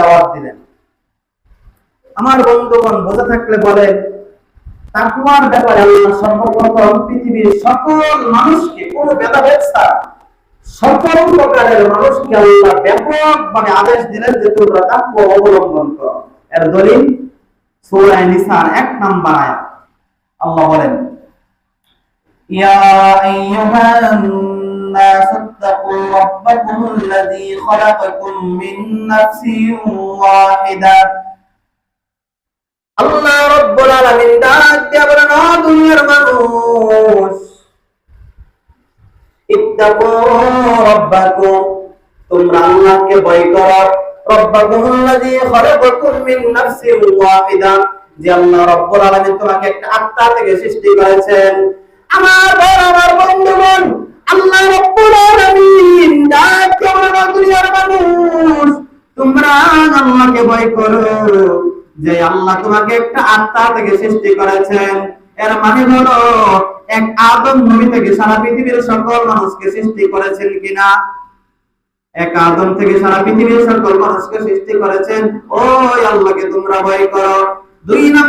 দাওয়াত দিলেন। আমার বন্ধুগণ বোঝা থাকলে বলেন তাকুয়ার ব্যাপারে আল্লাহ সর্বপ্রথম পৃথিবীর সকল মানুষকে, কোন ভেদাভেদ ছাড়া সকল প্রকারের মানুষকে আল্লাহ ব্যাপক মানে আদেশ দিলেন যে তোমরা তাকুয়া অবলম্বন কর। এর দলিল সূরায়ে নিসার এক নাম্বার আয়াত। আল্লাহ বলেন, ইয়া আইয়ুহান নাস ربكم الذي خلقكم من نفس واحدة আল্লাহ রব্বুল আলামিন ডাক দিয়ে বলেন ও দুনিয়ার মানুষ ইত্তাকু রাব্বাকুম তোমরা আল্লাহকে ভয় করো রব্বাকুম আল্লাযী খলাকাকুম মিন নাফসিন ওয়াহিদা যে আল্লাহ রব্বুল আলামিন তোমাকে একটা আত্মা থেকে সৃষ্টি করেছেন আমার ভাই আমার বন্ধুগণ আল্লাহকে ভয় করো। যে আল্লাহ তোমাকে একটা আত্মা থেকে সৃষ্টি করেছেন। এর মানে হলো, এক আদম নবী থেকে সারা পৃথিবীর সকল মানুষকে সৃষ্টি করেছেন কিনা? এক আদম থেকে সারা পৃথিবীর সকল মানুষকে সৃষ্টি করেছেন। ওই আল্লাহকে তোমরা ভয় করো। দুই নম্বর